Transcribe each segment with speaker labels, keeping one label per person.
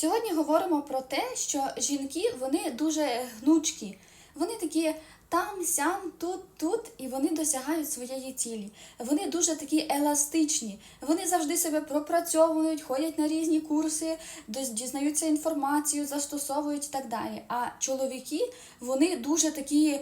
Speaker 1: Сьогодні говоримо про те, що жінки вони дуже гнучкі. Вони такі там, сям, тут, тут, і вони досягають своєї цілі. Вони дуже такі еластичні. Вони завжди себе пропрацьовують, ходять на різні курси, дізнаються інформацію, застосовують і так далі. А чоловіки вони дуже такі.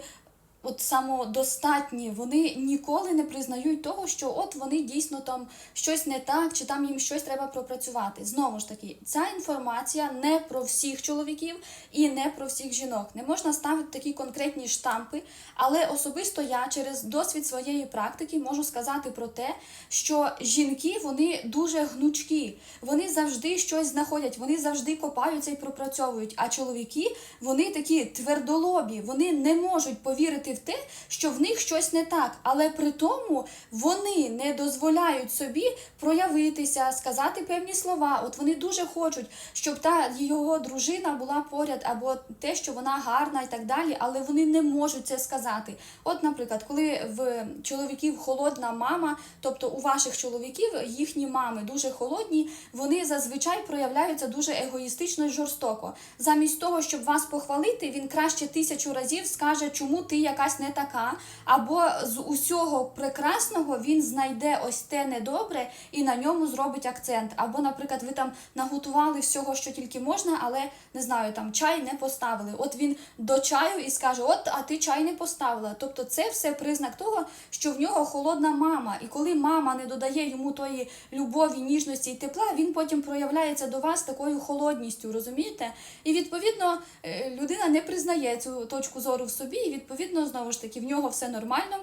Speaker 1: От самодостатні, вони ніколи не признають того, що от вони дійсно там щось не так, чи там їм щось треба пропрацювати. Знову ж таки, ця інформація не про всіх чоловіків і не про всіх жінок. Не можна ставити такі конкретні штампи, але особисто я через досвід своєї практики можу сказати про те, що жінки вони дуже гнучкі, вони завжди щось знаходять, вони завжди копаються і пропрацьовують. А чоловіки вони такі твердолобі, вони не можуть повірити в те, що в них щось не так, але при тому вони не дозволяють собі проявитися, сказати певні слова. От вони дуже хочуть, щоб та його дружина була поряд, або те, що вона гарна і так далі, але вони не можуть це сказати. От, наприклад, коли в чоловіків холодна мама, тобто у ваших чоловіків їхні мами дуже холодні, вони зазвичай проявляються дуже егоїстично і жорстоко. Замість того, щоб вас похвалити, він краще тисячу разів скаже, чому ти якась не така, або з усього прекрасного він знайде ось те недобре і на ньому зробить акцент. Або, наприклад, ви там наготували всього, що тільки можна, але не знаю, там чай не поставили. От він до чаю і скаже: От, а ти чай не поставила. Тобто, це все признак того, що в нього холодна мама. І коли мама не додає йому тої любові, ніжності і тепла, він потім проявляється до вас такою холодністю, розумієте? І відповідно е, людина не признає цю точку зору в собі, і відповідно знову ж таки в нього все нормально.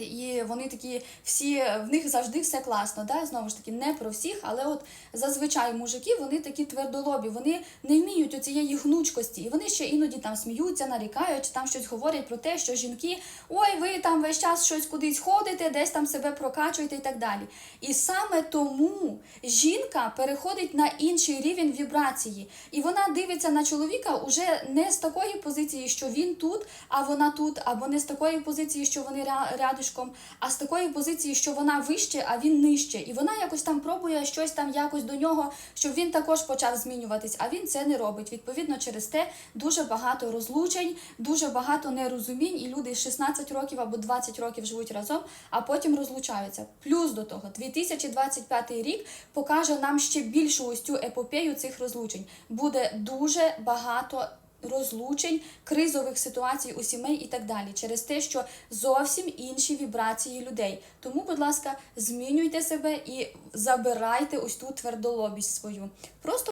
Speaker 1: І вони такі всі, в них завжди все класно. Да? Знову ж таки, не про всіх, але от зазвичай мужики вони такі твердолобі, вони не вміють оцієї гнучкості, і вони ще іноді там сміються, нарікають, там щось говорять про те, що жінки, ой, ви там весь час щось кудись ходите, десь там себе прокачуєте і так далі. І саме тому жінка переходить на інший рівень вібрації, і вона дивиться на чоловіка уже не з такої позиції, що він тут, а вона тут, або не з такої позиції, що вони ря- рядишком, а з такої позиції, що вона вище, а він нижче. І вона якось там пробує щось там якось до нього, щоб він також почав змінюватись, а він це не робить. Відповідно, через те дуже багато розлучень, дуже багато нерозумінь, і люди 16 років або 20 років живуть разом, а потім розлучаються. Плюс до того, 2025 рік покаже нам ще більшу ось цю епопею цих розлучень. Буде дуже багато розлучень, кризових ситуацій у сімей і так далі, через те, що зовсім інші вібрації людей. Тому, будь ласка, змінюйте себе і забирайте ось ту твердолобість свою. Просто